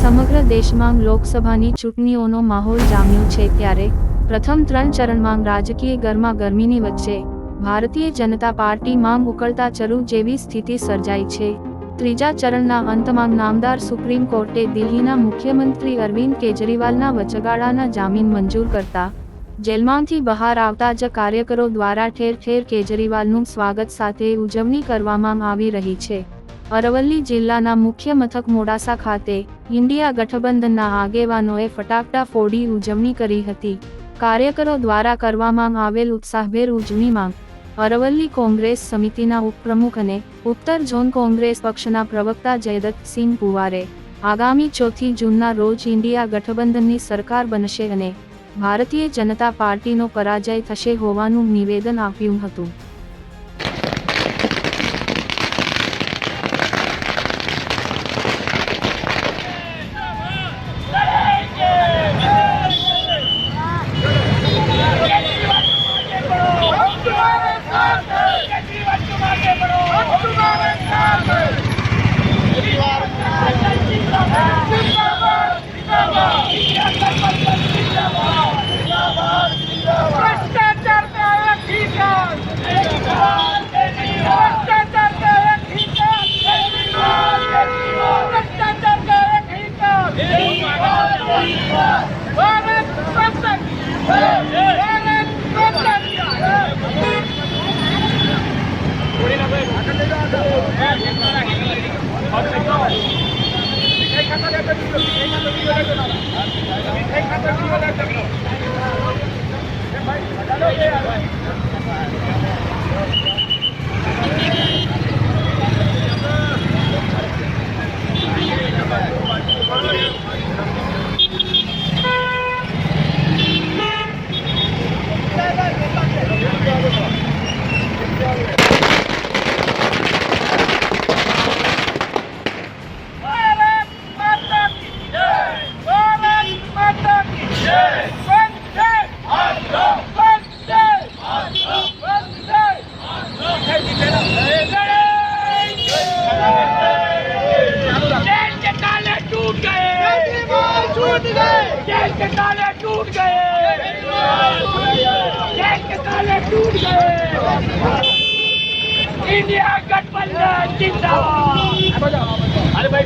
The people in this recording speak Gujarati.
સમગ્ર દેશમાં લોકસભાની ચૂંટણીઓનો માહોલ જામ્યો છે ત્યારે પ્રથમ ત્રણ ચરણમાં રાજકીય ગરમા ગરમીની વચ્ચે ભારતીય જનતા પાર્ટી માંગ ઉકળતા ચરુ જેવી સ્થિતિ સર્જાઈ છે. ત્રીજા ચરણના અંતમાં નામદાર સુપ્રીમ કોર્ટે દિલ્હીના મુખ્યમંત્રી અરવિંદ કેજરીવાલના વચગાળાના જામીન મંજૂર કરતા જેલમાંથી બહાર આવતા જ કાર્યકરો દ્વારા ઠેર ઠેર કેજરીવાલનું સ્વાગત સાથે ઉજવણી કરવામાં આવી રહી છે. અરવલ્લી જિલ્લાના મુખ્ય મથક મોડાસા ખાતે ઇન્ડિયા ગઠબંધનના આગેવાનોએ ફટાકડા ફોડી ઉજવણી કરી હતી. કાર્યકરો દ્વારા કરવામાં આવેલ ઉત્સાહભેર ઉજવણીમાં અરવલ્લી કોંગ્રેસ સમિતિના ઉપપ્રમુખ અને ઉત્તર ઝોન કોંગ્રેસ પક્ષના પ્રવક્તા જયદત્તસિંહ પુવારે આગામી ચોથી જૂનના રોજ ઇન્ડિયા ગઠબંધનની સરકાર બનશે અને ભારતીય જનતા પાર્ટીનો પરાજય થશે હોવાનું નિવેદન આપ્યું હતું. এই খাতা দিয়ে একটা ভিডিও এই খাতা দিয়ে একটা ভিডিও এই খাতা দিয়ে একটা ভিডিও जेल के ताले टूट गए जेल के ताले टूट गए इंडिया गठबंधन जिंदाबाद अरे भाई